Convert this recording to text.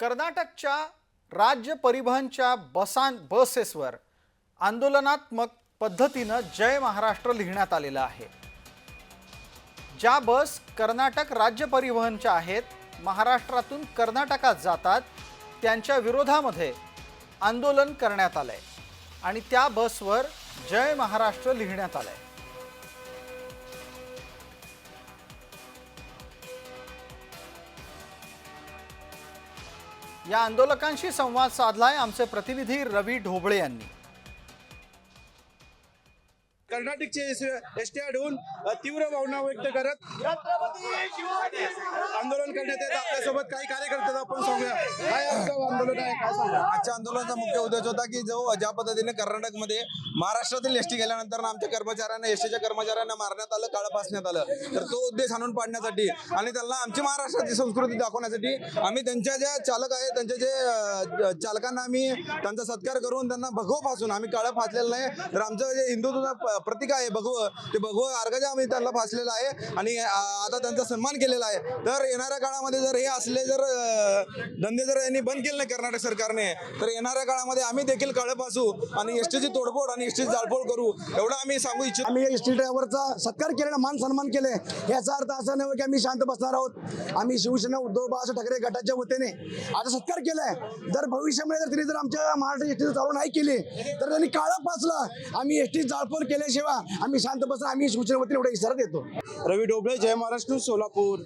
कर्नाटकच्या राज्य परिवहनच्या बसां बसेसवर आंदोलनात्मक पद्धतीनं जय महाराष्ट्र लिहिण्यात आलेलं आहे. ज्या बस कर्नाटक राज्य परिवहनच्या आहेत महाराष्ट्रातून कर्नाटकात जातात त्यांच्या विरोधामध्ये आंदोलन करण्यात आलंय आणि त्या बसवर जय महाराष्ट्र लिहिण्यात आलंय. या आंदोलकांशी संवाद साधलाय आमचे प्रतिनिधी रवी ढोबळे यांनी. कर्नाटकचे एस टी अ, तीव्र भावना व्यक्त करत आंदोलन करण्यात येत. आपल्यासोबत काही कार्यकर्ते आपण सांगूया. आंदोलन आहे काय सांगा? आजच्या आंदोलनाचा मुख्य उद्देश होता की जो ज्या पद्धतीने कर्नाटकमध्ये महाराष्ट्रातील एसटी गेल्यानंतर आमच्या कर्मचाऱ्यांना एसटीच्या कर्मचाऱ्यांना मारण्यात आलं काळं फासण्यात आलं. तर तो उद्देश आणून पाडण्यासाठी आणि त्यांना आमची महाराष्ट्राची संस्कृती दाखवण्यासाठी आम्ही त्यांच्या ज्या चालक आहेत त्यांच्या जे चालकांना आम्ही त्यांचा सत्कार करून त्यांना भगवं फासून आम्ही काळं फासलेलं नाही. तर आमचं जे हिंदुत्वाचं प्रतीक आहे भगवं ते भगवं अर्घाच्या आम्ही त्यांना फासलेलं आहे आणि आता त्यांचा सन्मान केलेला आहे. तर येणाऱ्या काळामध्ये जर हे असले जर धंदे जर यांनी बंद केले नाही कर्नाटक सरकारने. तर येणाऱ्या काळामध्ये आम्ही देखील काळं फासू आणि एसटीची तोडफोड आणि एसटीची जाळपोळ करू एवढं आम्ही सांगू इच्छितो. आम्ही एस टी ड्रायव्हरचा सत्कार केला मान सन्मान केले. याचा अर्थ असा नाही की आम्ही शांत बसणार आहोत. आम्ही शिवसेना उद्धव बाळासाहेब ठाकरे गटाच्या वतीने आता सत्कार केलाय. जर भविष्यामध्ये जर त्यांनी जर आमच्या महाराष्ट्र एस चालू नाही केली तर त्यांनी काळा पाचला आम्ही एस टी जाळपोळ केल्याशिवाय आम्ही शांत बसणार. आम्ही शिवसेना वतीने एवढा इशारा देतो. रवी डोबळे जय महाराष्ट्र सोलापूर.